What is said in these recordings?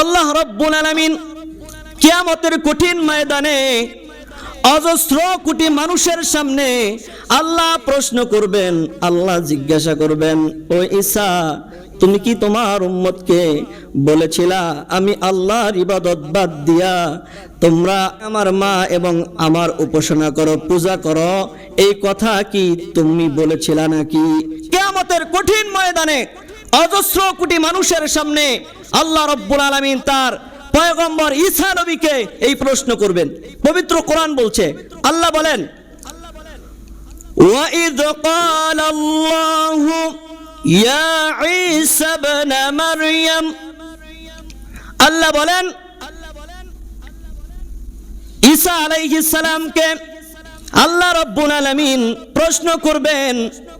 আল্লাহ রব্বুল আলামিন কিয়ামতের কঠিন ময়দানে অজস্র কোটি মানুষের সামনে আল্লাহ প্রশ্ন করবেন, আল্লাহ জিজ্ঞাসা করবেন, ও ঈসা, তুমি কি তোমার উম্মতকে বলেছিলা, আমি আল্লাহর ইবাদত বাদ দিয়া তোমরা আমার মা এবং আমার উপাসনা করো, পূজা করো, এই কথা কি তুমি বলেছিলা নাকি? কিয়ামতের কঠিন ময়দানে অজস্র কোটি মানুষের সামনে আল্লাহ রব্বুল আলামিন তার পয়গম্বর ঈসা নবীকে এই প্রশ্ন করবেন পবিত্র কোরআন বলছে আল্লাহ বলেন وَإِذْ قَالَ اللَّهُ يَا عِيسَى ابْنَ مَرْيَمَ আল্লাহ বলেন ঈসা আলাইহিস সালামকে আল্লাহ রব্বুল আলামিন প্রশ্ন করবেন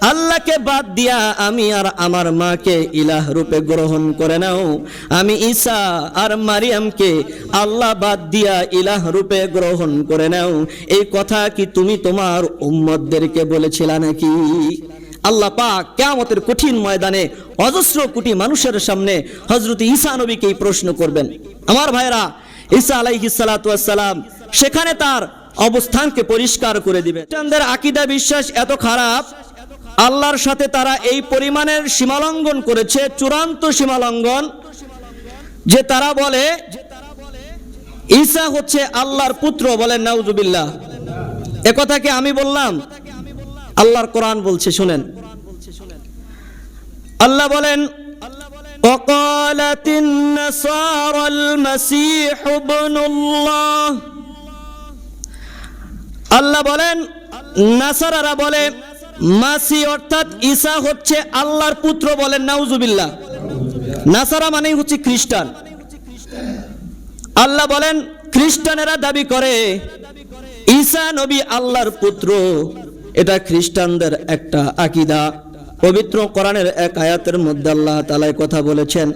আল্লাহকে বাদ দিয়া আমি আর আমার মাকে ইলাহ রূপে গ্রহণ করে নাও। আমি ঈসা আর মারিয়ামকে আল্লাহ বাদ দিয়া ইলাহ রূপে গ্রহণ করে নাও। এই কথা কি তুমি তোমার উম্মতদেরকে বলেছিলা নাকি? আল্লাহ পাক কেয়ামতের কঠিন ময়দানে অজস্র কোটি মানুষের সামনে হজরত ঈসা নবীকে এই প্রশ্ন করবেন। আমার ভাইরা ঈসা ওয়াস সালাম সেখানে তার অবস্থানকে পরিষ্কার করে দিবে খ্রিস্টানদের আকিদা বিশ্বাস এত খারাপ আল্লাহর সাথে তারা এই পরিমাণের সীমালঙ্ঘন করেছে চূড়ান্ত সীমালঙ্ঘন যে তারা বলে ঈসা হচ্ছে আল্লাহর পুত্র বলেন নাউজুবিল্লাহ এ কথা কি আমি বললাম আল্লাহর কোরআন বলছে শুনেন আল্লাহ বলেন وقالت النصارى المسيح ابن الله আল্লাহ বলেন নাসারারা বলে মাসি অর্থাৎ ঈসা হচ্ছে আল্লাহর পুত্র বলেন, নাউজুবিল্লাহ। নাসারা মানেই হচ্ছে খ্রিস্টান। আল্লাহ বলেন, খ্রিস্টানেরা দাবি করে, ঈসা নবী আল্লাহর পুত্র। এটা খ্রিস্টানদের একটা আকিদা। পবিত্র কোরআনের এক আয়াতের মধ্যে আল্লাহ তাআলা কথা বলেছেন।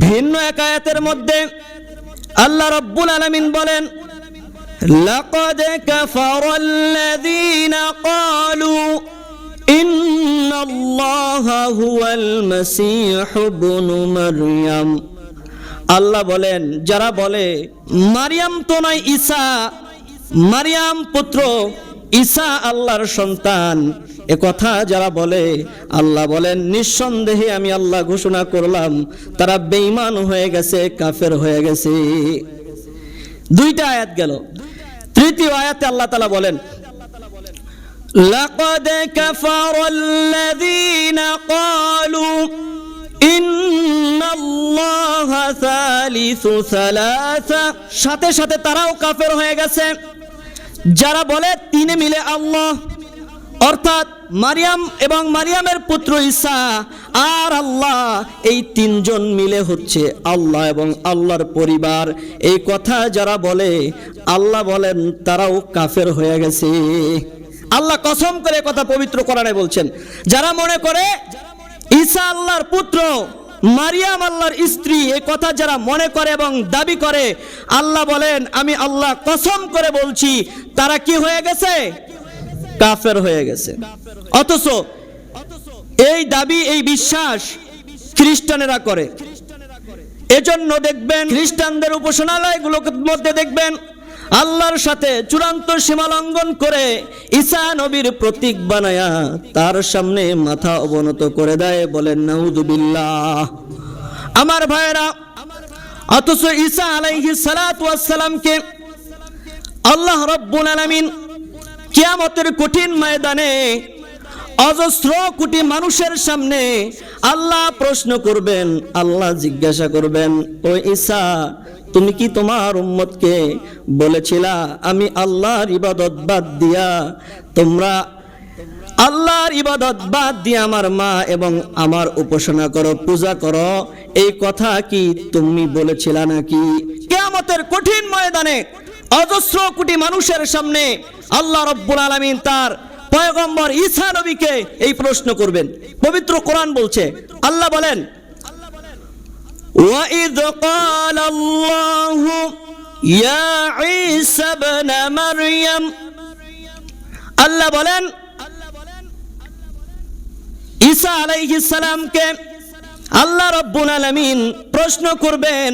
ভিন্ন এক আয়াতের মধ্যে আল্লাহ রব্বুল আলামিন বলেন لقد كفر الذين قالوا إن الله هو المسيح ابن مريم আল্লাহ বলেন যারা বলে মারিয়াম তো নয় ঈসা মারিয়াম পুত্র ঈসা আল্লাহর সন্তান এ কথা যারা বলে আল্লাহ বলেন নিঃসন্দেহে আমি আল্লাহ ঘোষণা করলাম তারা বেঈমান হয়ে গেছে কাফের হয়ে গেছে দুইটা আয়াত গেল তৃতীয় আয়াতে আল্লাহ তালা বলেন لقد كفر الذين قالوا إن الله ثالث ثلاثة সাথে সাথে তারাও কাফের হয়ে গেছে যারা বলে তিনে মিলে আল্লাহ অর্থাৎ মারিয়াম এবং মারিয়ামের পুত্র ঈসা আর আল্লাহ, এই তিনজন মিলে হচ্ছে আল্লাহ এবং আল্লাহর পরিবার। এই কথা যারা বলে, আল্লাহ বলেন, তারাও কাফের হয়ে গেছে। আল্লাহ কসম করে কথা পবিত্র কোরআনে বলছেন। যারা মনে করে ঈসা আল্লাহর পুত্র, মারিয়াম আল্লাহর স্ত্রী, এই কথা যারা মনে করে এবং দাবি করে, আল্লাহ বলেন, আমি আল্লাহ কসম করে বলছি, তারা কি হয়ে গেছে? কাফের হয়ে গেছে। অথচ এই দাবি, এই বিশ্বাস খ্রিস্টানেরা করে। এজন্য দেখবেন খ্রিস্টানদের উপাসনালয়গুলোর মধ্যে দেখবেন আল্লাহর সাথে চূড়ান্ত সীমা লঙ্ঘন করে ঈসা নবীর প্রতীক বানায়া তার সামনে মাথা অবনত করে দেয়, বলেন নাউদুবিল্লাহ আমার ভাইয়েরা, অথচ ঈসা আলাইহিস সালাতু ওয়াস সালামকে আল্লাহ রব্বুল আলামিন কিয়ামতের কঠিন ময়দানে অজস্র কোটি মানুষের সামনে আল্লাহ প্রশ্ন করবেন, আল্লাহ জিজ্ঞাসা করবেন, ও ঈসা, তুমি কি তোমার উম্মতকে বলেছিলা, আমি আল্লাহর ইবাদত বাদ দিয়া তোমরা আল্লাহর ইবাদত বাদ দিয়ে আমার মা এবং আমার উপাসনা করো, পূজা করো, এই কথা কি তুমি বলেছিলা নাকি? কেয়ামতের কঠিন ময়দানে অজস্র কোটি মানুষের সামনে আল্লাহ রব্বুল আলামিন তার পয়গম্বর ঈসা নবীকে এই প্রশ্ন করবেন পবিত্র কোরআন বলছে আল্লাহ বলেন وإذ قال الله يا عيسى ابن مريم আল্লাহ বলেন ঈসা আলাইহিস সালামকে আল্লাহ রব্বুল আলামিন প্রশ্ন করবেন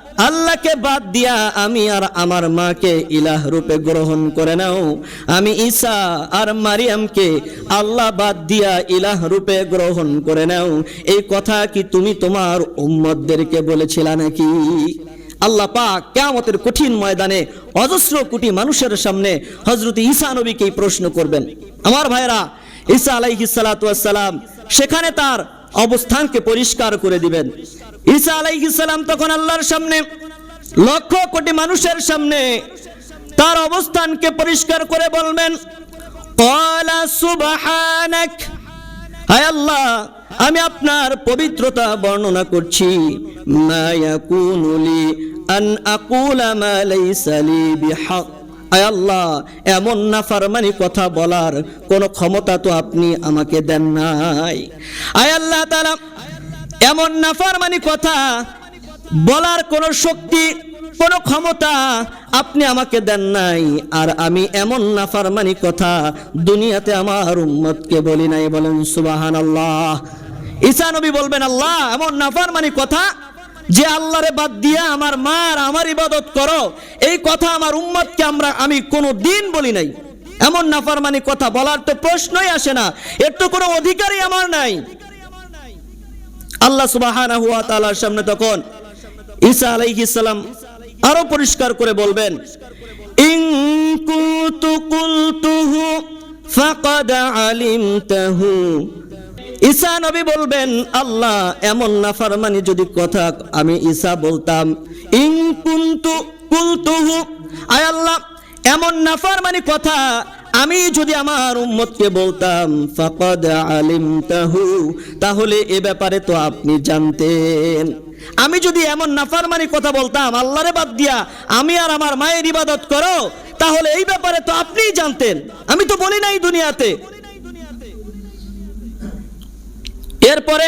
আল্লাহকে বাদ দিয়া আমি আর আমার মাকে ইলাহ রূপে গ্রহণ করে নাও। আমি ঈসা আর মারিয়ামকে আল্লাহ বাদ দিয়া ইলাহ রূপে গ্রহণ করে নাও। এই কথা কি তুমি তোমার উম্মতদেরকে বলেছিলা নাকি? আল্লাহ পাক কেয়ামতের কঠিন ময়দানে অজস্র কোটি মানুষের সামনে হজরত ঈসা নবীকে প্রশ্ন করবেন। আমার ভাইরা ঈসা আলাইহিস সালাম সেখানে তার অবস্থানকে পরিষ্কার করে দিবেন। ঈসা আলাইহিস সালাম তখন আল্লাহর সামনে, লক্ষ কোটি মানুষের সামনে তার অবস্থানকে পরিষ্কার করে বলবেন, ক্বালা সুবহানাক। হায় আল্লাহ, আমি আপনার পবিত্রতা বর্ণনা করছি। মা ইয়াকুনু লি আন আকুলা মা লাইসা লি বিহক। আয় আল্লাহ, এমন নাফরমানি কথা বলার কোনো ক্ষমতা তো আপনি আমাকে দেন নাই। আয় আল্লাহ তাআলা এমন নাফরমানি কথা বলার কোনো শক্তি, কোনো ক্ষমতা আপনি আমাকে দেন নাই। আর আমি এমন নাফারমানি কথা দুনিয়াতে আমার উম্মতকে বলি নাই বলেন সুবাহান আল্লাহ ঈসা নবী বলবেন, আল্লাহ, এমন নাফারমানি কথা যে আল্লাহরে বাদ দিয়া আমার মার, আমার ইবাদত করো। এই কথা আমার উম্মতকে আমরা, আমি কোনো দিন বলি নাই। এমন নাফারমানি কথা বলার তো প্রশ্নই আসে না। এর তো কোনো অধিকারই আমার নাই। আল্লাহ সুবহানাহু ওয়া তাআলার সামনে তখন ঈসা আলাইহিস সালাম আরও পরিষ্কার করে বলবেন, ইন কুনতু কুলতুহু ফাকাদ আলিমতাহু। ঈসা নবী বলবেন, আল্লাহ, এমন নাফরমানি যদি কথা আমি ঈসা বলতাম, ইন কুনতু কুলতুহু। আয় আল্লাহ, এমন নাফরমানি কথা আমি যদি আমার উম্মতকে বলতাম, ফাকাদ আলিমতাহু তাহলে এ ব্যাপারে তো আপনি জানতেন। আমি যদি এমন নাফারমানি কথা বলতাম, আল্লাহরে বাদ দিয়া আমি আর আমার মায়ের ইবাদত করো তাহলে এই ব্যাপারে তো আপনিই জানতেন। আমি তো বলি নাই দুনিয়াতে। এরপরে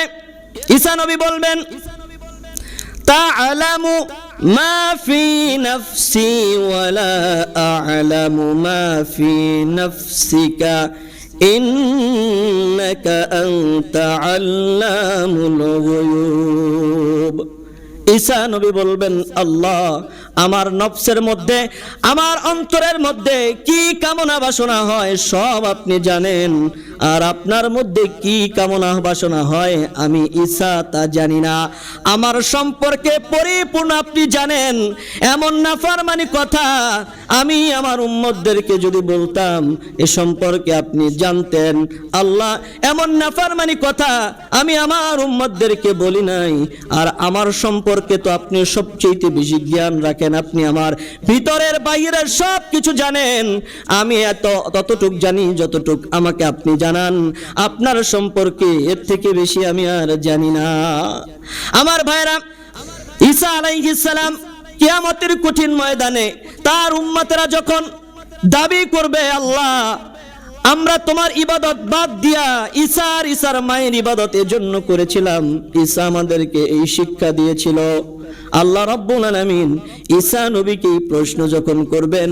ঈসা নবী বলবেন تعلم ما في نفسي ولا أعلم ما في نفسك إنك أنت علام الغيوب ঈসা নবী বলবেন আল্লাহ আমার নফসের মধ্যে, আমার অন্তরের মধ্যে কি কামনা বাসনা হয় সব আপনি জানেন। আর আপনার মধ্যে কি কামনা বাসনা হয় আমি ঈসা তা জানি না। আমার সম্পর্কে পরিপূর্ণ আপনি জানেন, এমন নাফারমানি কথা আমি আমার উম্মতদেরকে যদি বলতাম, এ সম্পর্কে আপনি জানতেন। আল্লাহ, এমন নাফারমানি কথা আমি আমার উম্মতদেরকে বলি নাই। আর আমার সম্পর্কে তো আপনি সবচেয়ে বেশি জ্ঞান রাখেন। আপনি আমার ভিতরের বাইরের সব কিছু জানেন। আমি এত, ততটুক জানি যতটুক আমাকে আপনি জানান। আপনার সম্পর্কে এর থেকে বেশি আমি আর জানি না। আমার ভাইরা, ঈসা আলাইহিস সালাম কিয়ামতের কঠিন ময়দানে তার উম্মতেরা যখন দাবি করবে, আল্লাহ, আমরা তোমার ইবাদত বাদ দিয়া ঈসার ঈসার মায়ের ইবাদত এজন্য করেছিলাম। ঈসা আমাদেরকে এই শিক্ষা দিয়েছিল। আল্লাহ রব্বুল আলামিন ঈসা নবীকে প্রশ্ন যখন করবেন,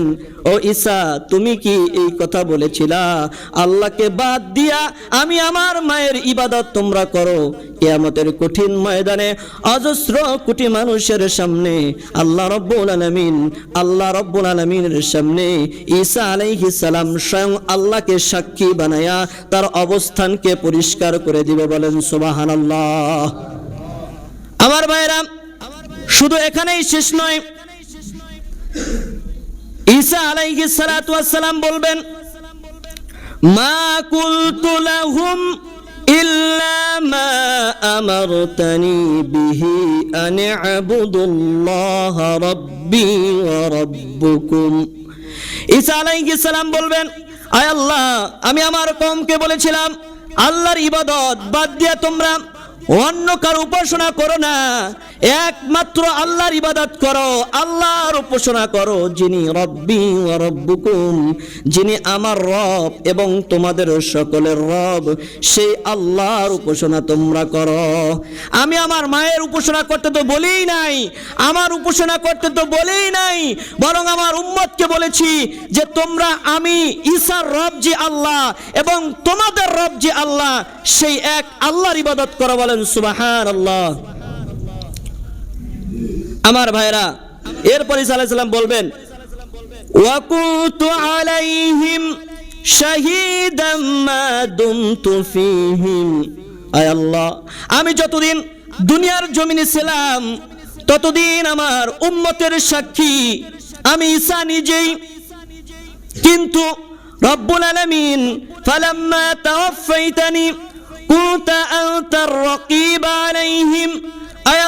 ও ঈসা, তুমি কি এই কথা বলেছিলা? আল্লাহকে বাদ দিয়া আমি আমার মায়ের ইবাদত তোমরা করো। কিয়ামতের কঠিন ময়দানে অজস্র কোটি মানুষের সামনে আল্লাহ রব্বুল আলামিন, আল্লাহ রব্বুল আলামিনের সামনে ঈসা আলাইহিস সালাম স্বয়ং আল্লাহকে সাক্ষী বানায়া তার অবস্থানকে পরিষ্কার করে দিবে বলেন, সুবহানাল্লাহ। আমার ভাইরা শুধু এখানেই শেষ নয়। ঈসা আলাইহি সালাতু ওয়াসসালাম বলবেন, মা কুলতু লাহুম ইল্লা মা আমারতানি বিহি আন আবুদুল্লাহ রাব্বি ওয়া রাব্বুকুম। ঈসা আলাইহিস সালাম বলবেন, আয় আল্লাহ, আমি আমার কমকে বলেছিলাম, আল্লাহর ইবাদত বাদ দিয়া তোমরা অন্য কার উপাসনা করো না। একমাত্র আল্লাহর ইবাদত করো, আল্লাহর উপাসনা করো, যিনি রব্বি ও রব্বুকুম, যিনি আমার রব এবং তোমাদের সকলের রব, সেই আল্লাহর উপাসনা তোমরা করো। আমি আমার মায়ের উপাসনা করতে তো বলেই নাই, আমার উপাসনা করতে তো বলেই নাই, বরং আমার উম্মতকে বলেছি যে তোমরা আমি ঈসার রব যে আল্লাহ এবং তোমাদের রব যে আল্লাহ, সেই এক আল্লাহর ইবাদত করো বলেন সুবাহান আল্লাহ আমার ভাইরা, এরপর ইসা বলবেন আমি যতদিন দুনিয়ার জমিনে ছিলাম, ততদিন আমার উম্মতের সাক্ষী আমি ঈসা নিজেই। কিন্তু রব্বুল আলমিন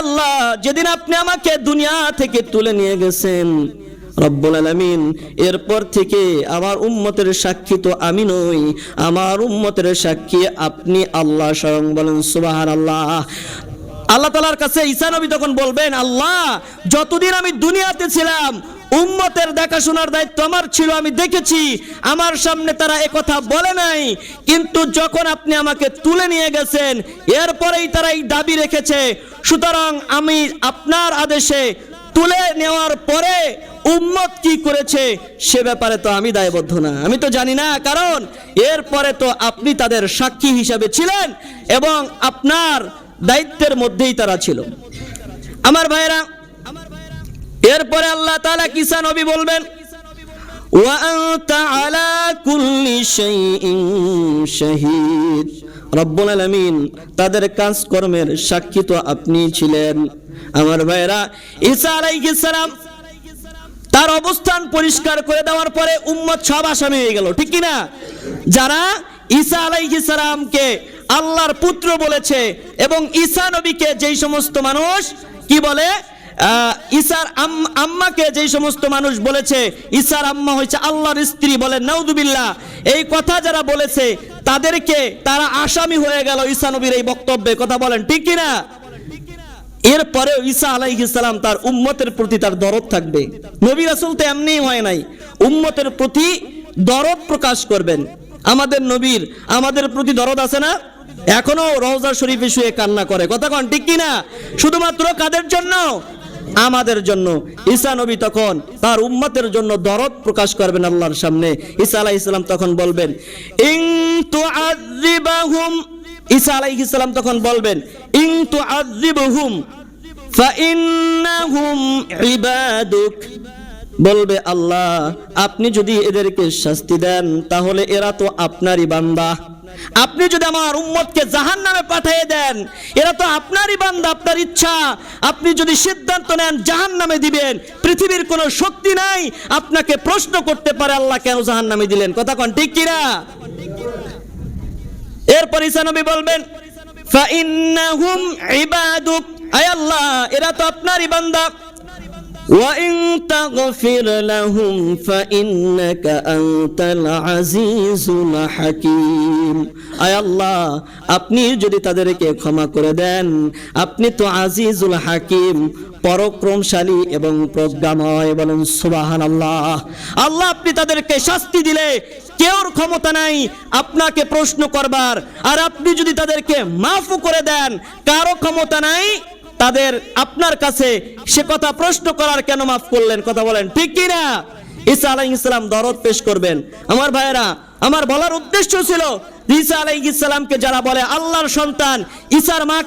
আল্লাহ, যেদিন আপনি আমাকে দুনিয়া থেকে তুলে নিয়ে গেছেন, রব্বুল আলামিন, এরপর থেকে আমার উম্মতের সাক্ষী তো আমি নই। আমার উম্মতের সাক্ষী আপনি আল্লাহ, স্বয়ং বলেন সুবহানাল্লাহ। আল্লাহ তালার কাছে ঈসা তখন বলবেন, আল্লাহ, যতদিন আমি দুনিয়াতে ছিলাম উম্মতের দেখাশোনার দায়িত্ব আমার ছিল, আমি দেখেছি। আমার সামনে তারা একথা বলে নাই, কিন্তু যখন আপনি আমাকে তুলে নিয়ে গেছেন, এরপরেই তারা এই দাবি রেখেছে। সুতরাং আমি আপনার আদেশে তুলে নেওয়ার পরে উম্মত কি করেছে, সে ব্যাপারে তো আমি দায়বদ্ধ না। আমি তো জানি না, কারণ এরপরে তো আপনি তাদের সাক্ষী হিসাবে ছিলেন এবং আপনার দায়িত্বের মধ্যেই তারা ছিল। আমার ভাইরা এরপরে আল্লাহ তাআলা কিসা নবী বলবেন وأنت على كل شيء شهيد রব্বুল আলামিন তাদের কাজকর্মের সাক্ষী তো আপনি ছিলেন আমার ভাইরা ঈসা আলাইহিস সালাম তার অবস্থান পরিষ্কার করে দেওয়ার পরে উম্মত সব আসামি হয়ে গেল ঠিক কি না যারা ঈসা আলাইহিস সালামকে আল্লাহর পুত্র বলেছে এবং ঈসা নবীকে যেই সমস্ত মানুষ কি বলে আম- আম্মাকে যেই সমস্ত মানুষ বলেছে, ঈসার আম্মা হয়েছে আল্লাহর স্ত্রী বলে নাউদুবিল্লাহ এই কথা যারা বলেছে, তাদেরকে তারা আসামি হয়ে গেল ঈসা নবীর এই বক্তব্যে। কথা বলেন, ঠিক কি না এরপরে ঈসা আলাইহিস তার উম্মতের প্রতি তার দরদ থাকবে। নবী রাসূল তো এমনিই হয় নাই, উম্মতের প্রতি দরদ প্রকাশ করবেন। আমাদের নবীর, আমাদের প্রতি দরদ আছে না? এখনও রওজা শরীফে শুয়ে কান্না করে। কথা কন, ঠিক কি না শুধুমাত্র কাদের জন্য? আমাদের জন্য ঈসা নবী তখন তার উম্মতের জন্য দরদ প্রকাশ করবেন আল্লাহর সামনে। ঈসা আলাইহিস সালাম তখন বলবেন, ইং ইন তুআযিবাহুম ঈসা আলাইহিস সালাম তখন বলবেন, ইং ইন তুআযিবহুম ফাইন্নাহুম ইবাদুক বলবে, আল্লাহ, আপনি যদি এদেরকে শাস্তি দেন, তাহলে এরা তো আপনারই বান্দা। আপনি যদি আমার উম্মতকে জাহান নামে পাঠিয়ে দেন, এরা তো আপনারই বান্দা, আপনার ইচ্ছা। আপনি যদি সিদ্ধান্ত নেন জাহান নামে দিবেন। পৃথিবীর কোনো শক্তি নাই, আপনাকে প্রশ্ন করতে পারে, আল্লাহ কেন জাহান নামে দিলেন? কথা কন, ঠিক কিনা? এরপর ঈসা নবী বলবেন ফাইন্নাহুম ইবাদুক। আয় আল্লাহ, এরা তো আপনারই বান্দা। وإن تغفر لهم فإنك أنت العزيز الحكيم আয় আল্লাহ আপনি যদি তাদেরকে ক্ষমা করে দেন আপনি তো আজিজুল হাকিম পরক্রমশালী এবং প্রজ্ঞাময় বলেন সুবাহান আল্লাহ আল্লাহ আপনি তাদেরকে শাস্তি দিলে কেউর ক্ষমতা নাই আপনাকে প্রশ্ন করবার আর আপনি যদি তাদেরকে মাফ করে দেন কারো ক্ষমতা নাই তাদের আপনার কাছে সে কথা প্রশ্ন করার কেন মাফ করলেন? কথা বলেন, ঠিক কি না ঈসা আলাইহিস সালাম দরদ পেশ করবেন। আমার ভাইয়েরা, আমার বলার উদ্দেশ্য ছিল ঈসা আলাইহিস সালামকে যারা বলে আল্লাহর সন্তান, ঈসার মা,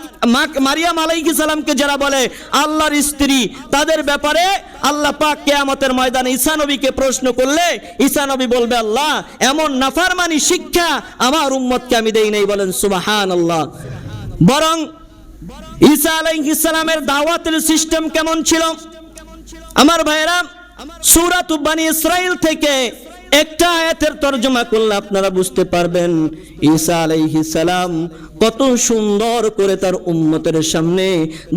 মারিয়াম আলাইহিস সালামকে যারা বলে আল্লাহর স্ত্রী, তাদের ব্যাপারে আল্লাহ পাক কিয়ামতের ময়দানে ঈসা নবীকে প্রশ্ন করলে, ঈসা নবী বলবে, আল্লাহ, এমন নাফারমানি শিক্ষা আমার উম্মতকে আমি দেই নাই। বলেন, সুবহানাল্লাহ। বরং ঈসা আলাইহিস সালামের দাওয়াতের সিস্টেম কেমন ছিল? আমার ভাইয়েরা, সূরাত বানি ইসরাইল থেকে একটা আয়াতের তর্জমা করলে আপনারা বুঝতে পারবেন, ঈসা আলাইহিস সালাম কত সুন্দর করে তার উম্মতের সামনে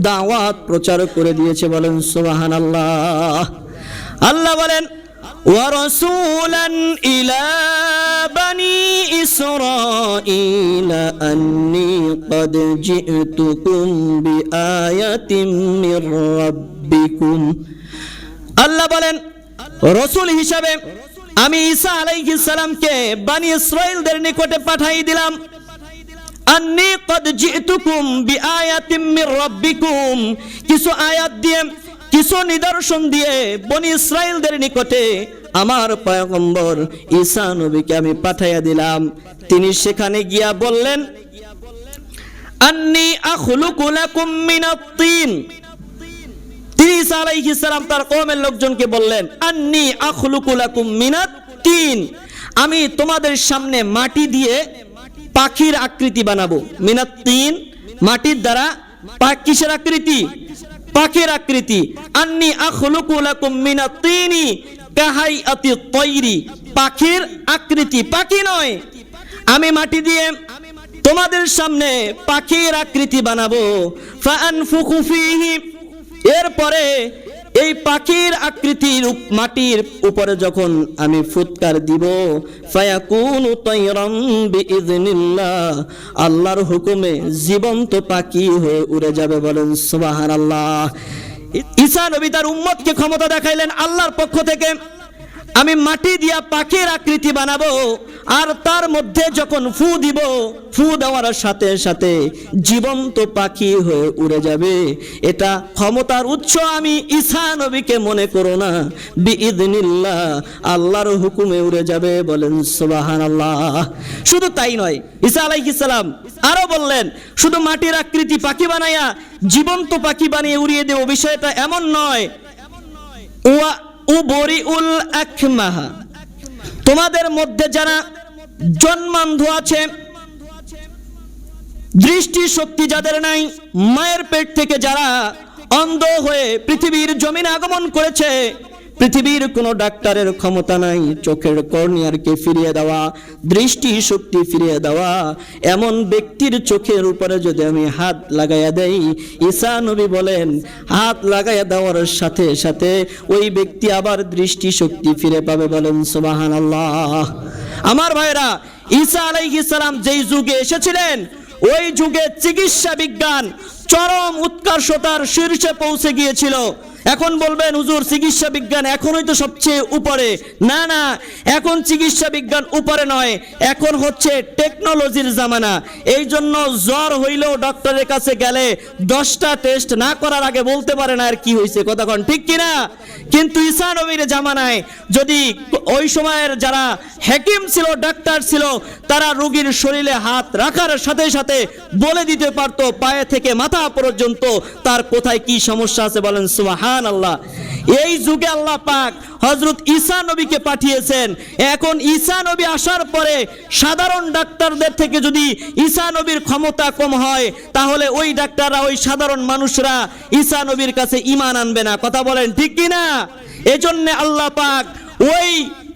দাওয়াত প্রচার করে দিয়েছে বলেন, সুবহানাল্লাহ। আল্লাহ বলেন ورسولا إلى بني إسرائيل أني قد جئتكم بآية من ربكم আল্লাহ বলেন রসুল হিসাবে আমি ঈসা আলাইহিস সালামকে বানি ইসরাইলদের নিকটে পাঠাই দিলাম আন্নি কদ জিতুকুম বিআয়াতিম মির রাব্বিকুম কিছু আয়াত দিয়ে কিছু নিদর্শন দিয়ে বনি ইসরাইলদের নিকটে আমার পয়গম্বর ঈসা নবীকে আমি পাঠাইয়া দিলাম। তিনি সেখানে গিয়া বললেন, আন্নি আখলুকু লাকুম তিন তিনি। ঈসা আলাইহিস সালাম তার কওমের লোকজনকে বললেন, আন্নি আখলুকু লাকুম তিন। আমি তোমাদের সামনে মাটি দিয়ে পাখির আকৃতি বানাবো। মিনাত তিন, মাটির দ্বারা কিসের আকৃতি? পাখির আকৃতি। আন্নি আখলুকুলাকুম মিনা তিনি কাহাইয়াতি তৈরি। পাখির আকৃতি, পাখি নয়। আমি মাটি দিয়ে তোমাদের সামনে পাখির আকৃতি বানাবো। ফাআনফুখু ফিহি। এরপরে এই পাখির আকৃতির মাটির উপরে যখন আমি ফুৎকার দিব, ফায়াকুনু তায়রাম বিইজনিল্লাহ, আল্লাহর হুকুমে জীবন্ত পাখি হয়ে উড়ে যাবে বলেন সুবহানাল্লাহ। ঈসা নবী তার উম্মতকে ক্ষমতা দেখাইলেন আল্লাহর পক্ষ থেকে। আমি মাটি দিয়া পাখির আকৃতি বানাবো, আর তার মধ্যে যখন ফু দিব, ফু দেওয়ার সাথে সাথে জীবন্ত পাখি হয়ে উড়ে যাবে। এটা ক্ষমতার উৎস, আমি ঈসা নবীকে মনে করো না। বিইদনিল্লাহ, আল্লাহর হুকুমে উড়ে যাবে বলেন সুবাহান আল্লাহ শুধু তাই নয়, ঈসা আলাইহিস সালাম আরও বললেন, শুধু মাটির আকৃতি পাখি বানাইয়া জীবন্ত পাখি বানিয়ে উড়িয়ে দেব বিষয়টা এমন নয়। ওয়া উবরিউল আকমাহা। তোমাদের মধ্যে যারা জন্মান্ধ আছে দৃষ্টি শক্তি যাদের নাই, মায়ের পেট থেকে যারা অন্ধ হয়ে পৃথিবীর জমিনে আগমন করেছে পৃথিবীর কোনো ডাক্তারের ক্ষমতা নাই, চোখের কর্নিয়ারকে ফিরিয়ে দেওয়া, দৃষ্টি শক্তি ফিরিয়ে দেওয়া। এমন ব্যক্তির চোখের উপরে যদি আমি হাত লাগাইয়া দেই, ঈসা নবী বলেন, হাত লাগাইয়া দেওয়ার সাথে সাথে ওই ব্যক্তি আবার দৃষ্টি শক্তি ফিরে পাবে বলেন সুবাহান আল্লাহ আমার ভাইরা, ঈসা আলাইহিস সালাম যেই যুগে এসেছিলেন, ওই যুগে চিকিৎসা বিজ্ঞান চরম উৎকর্ষতার শীর্ষে পৌঁছে গিয়েছিল। এখন বলবেন, হুজুর, চিকিৎসা বিজ্ঞান এখনই তো সবচেয়ে উপরে। না না, এখন চিকিৎসা বিজ্ঞান উপরে নয়, এখন হচ্ছে টেকনোলজির জামানা। এই জন্য জ্বর হইলেও ডক্টরের কাছে গেলে দশটা টেস্ট না করার আগে বলতে পারে না আর কি হয়েছে কতক্ষণ ঠিক কিনা? কিন্তু ঈসা নবীর জামানায় যদি ওই সময়ের যারা হেকিম ছিল, ডাক্তার ছিল, তারা রোগীর শরীরে হাত রাখার সাথে সাথে বলে দিতে পারতো, পায়ে থেকে মাথা পর্যন্ত তার কোথায় কি সমস্যা আছে বলেন সুবাহান আল্লাহ এই যুগে আল্লাহ পাক হজরত ঈসা নবীকে পাঠিয়েছেন। এখন ঈসা নবী আসার পরে সাধারণ ডাক্তারদের থেকে যদি ঈসা নবীর ক্ষমতা কম হয়, তাহলে ওই ডাক্তাররা, ওই সাধারণ মানুষরা ঈসা নবীর কাছে ইমান আনবে না। কথা বলেন ঠিক কিনা? এজন্য আল্লাহ পাক ওই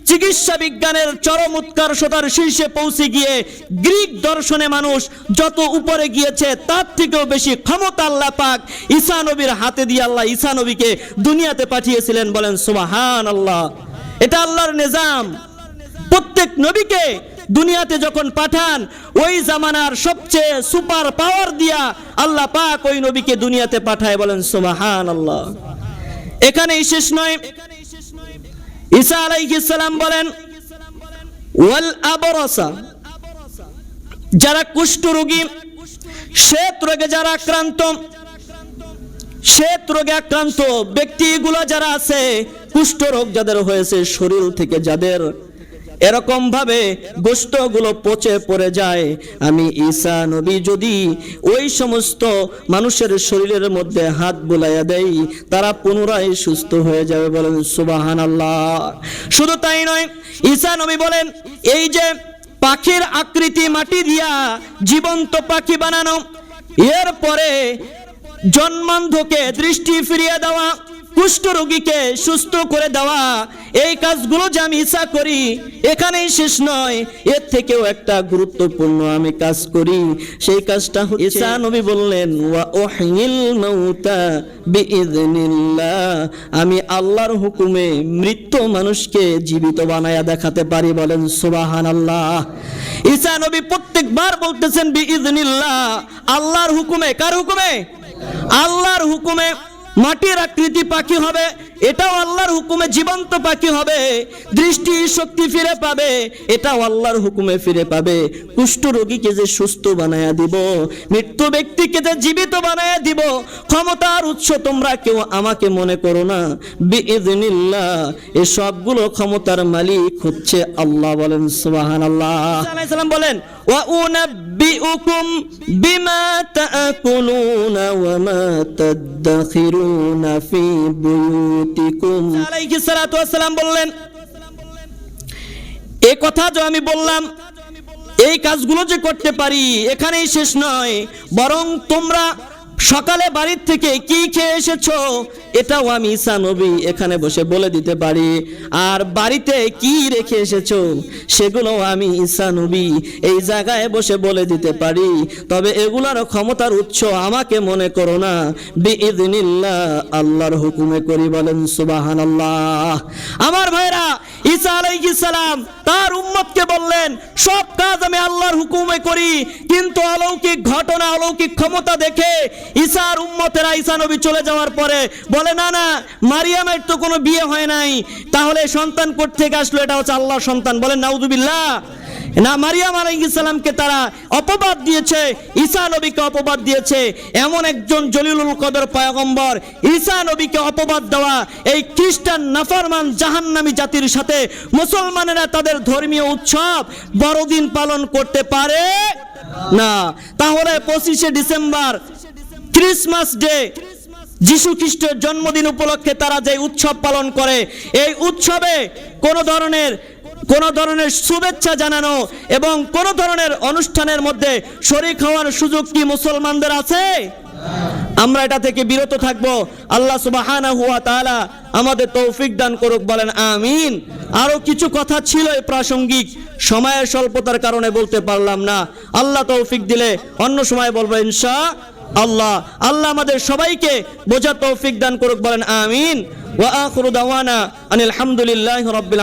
চিকিৎসা বিজ্ঞানের চরম উৎকর্ষতার শীর্ষে পৌঁছে গিয়ে গ্রিক দর্শনে মানুষ যত উপরে গিয়েছে, তার থেকেও বেশি ক্ষমতা আল্লাহ পাক ঈসা নবীর হাতে দিয়ে আল্লাহ ঈসা নবীকে দুনিয়াতে পাঠিয়েছিলেন বলেন সুবাহান আল্লাহ এটা আল্লাহর নিজাম। প্রত্যেক নবীকে দুনিয়াতে যখন পাঠান, ওই জামানার সবচেয়ে সুপার পাওয়ার দিয়া আল্লাহ পাক ওই নবীকে দুনিয়াতে পাঠায় বলেন সুবাহান আল্লাহ এখানেই শেষ নয়। ঈসা আলাইহিস সালাম বলেন, ওয়াল আবরাসা যারা কুষ্ঠ রোগী, শ্বেত রোগে যারা আক্রান্ত, শ্বেত রোগে আক্রান্ত ব্যক্তিগুলো যারা আছে, কুষ্ঠ রোগ যাদের হয়েছে শরীর থেকে যাদের এরকম ভাবে গোষ্ঠগুলো পচে পড়ে যায়। আমি ঈসা নবী যদি ওই সমস্ত মানুষের শরীরের মধ্যে হাত বুলাইয়া দেই, তারা পুনরায় সুস্থ হয়ে যাবে বলেন সুবাহান আল্লাহ শুধু তাই নয়, ঈসা নবী বলেন, এই যে পাখির আকৃতি মাটি দিয়া জীবন্ত পাখি বানানো, এরপরে জন্মান্ধকে দৃষ্টি ফিরিয়ে দেওয়া কুষ্ঠ রোগীকে সুস্থ করে দেওয়া, এই কাজগুলো যে আমি ইচ্ছা করি, এখানেই শেষ নয়। এর থেকেও একটা গুরুত্বপূর্ণ আমি কাজ করি। সেই কাজটা ঈসা নবী বললেন, ওয়া মাউতা বিইذনিল্লাহ আমি আল্লাহর হুকুমে মৃত্যু মানুষকে জীবিত বানায়া দেখাতে পারি বলেন, সুবহানাল্লাহ। ঈসা নবী প্রত্যেকবার বলতেছেন বিইذনিল্লাহ আল্লাহর হুকুমে, কার হুকুমে? আল্লাহর হুকুমে মাটির আকৃতি পাখি হবে। এটাও আল্লাহর হুকুমে জীবন্ত পাখি হবে, দৃষ্টি শক্তি ফিরে পাবে, এটাও আল্লাহর হুকুমে ফিরে পাবে। কুষ্ঠ রোগীকে যে সুস্থ বানায়া দিব মৃত্যু ব্যক্তিকে যে জীবিত বানায়া দিব, ক্ষমতার উৎস তোমরা কেউ আমাকে মনে করো না। বিইذনিল্লাহ এই সবগুলো ক্ষমতার মালিক হচ্ছে আল্লাহ বলেন, সুবহানাল্লাহ। আলাইহিস সালাম বলেন, ওয়া উনাব্বিউকুম বিমা তাআকুলুনা ওয়া মা তাদাখিরুনা ফি বুয়ুতিকুম সালাতু বললেন এই কথা যে আমি বললাম, এই কাজগুলো যে করতে পারি, এখানেই শেষ নয়। বরং তোমরা সকালে বাড়ির থেকে কি খেয়ে এসেছ? এটাও আমি ঈসা নবী এখানে বসে বলে দিতে পারি। আর বাড়িতে কি রেখে এসেছ? সেগুলো আমি ঈসা নবী এই জায়গায় বসে বলে দিতে পারি। তবে এগুলার ক্ষমতার উৎস আমাকে মনে করো না। বিইذনিল্লাহ আল্লাহর হুকুমে করি বলেন, সুবহানাল্লাহ। আমার ভাইরা, ঈসা আলাইহিস সালাম তার উম্মতকে বললেন, সব কাজ আমি আল্লাহর হুকুমে করি, কিন্তু অলৌকিক ঘটনা, অলৌকিক ক্ষমতা দেখে ঈসার উম্মতেরা ঈসা নবী চলে যাওয়ার পরে বলে, না না, মারিয়ামের তো কোনো বিয়ে হয় নাই। তাহলে সন্তান থেকে আসলো? এটা হচ্ছে আল্লাহর সন্তান। বলেন নাউজুবিল্লাহ। না, মারিয়াম আলাইহিসসালামকে তারা অপবাদ দিয়েছে ঈসা নবীকে অপবাদ দিয়েছে। এমন একজন জলিলুল কদর পয়গম্বর ঈসা নবীকে অপবাদ দেওয়া এই খ্রিস্টান নাফরমান জাহান্নামী জাতির সাথে মুসলমানেরা তাদের ধর্মীয় উৎসব বড়দিন পালন করতে পারে না। তাহলে পঁচিশে ডিসেম্বর ক্রিসমাস ডে যিশু খ্রিস্টের জন্মদিন উপলক্ষে তারা যে উৎসব পালন করে, এই উৎসবে কোনো ধরনের, কোন ধরনের শুভেচ্ছা জানানো এবং কোন ধরনের অনুষ্ঠানের মধ্যে শরিক হওয়ার সুযোগ কি মুসলমানদের আছে? আমরা এটা থেকে বিরত থাকব। আল্লাহ সুবহানাহু ওয়া তাআলা আমাদের তৌফিক দান করুক, বলেন আমিন। আরও কিছু কথা ছিল এই প্রাসঙ্গিক, সময়ের স্বল্পতার কারণে বলতে পারলাম না। আল্লাহ তৌফিক দিলে অন্য সময় বলব ইনশা আল্লাহ আল্লাহ আমাদের সবাইকে বোঝা তৌফিক দান করুক, বলেন আমিন। ওয়া আখিরু দাওয়ানা আনিল হামদুলিল্লাহি রাব্বিল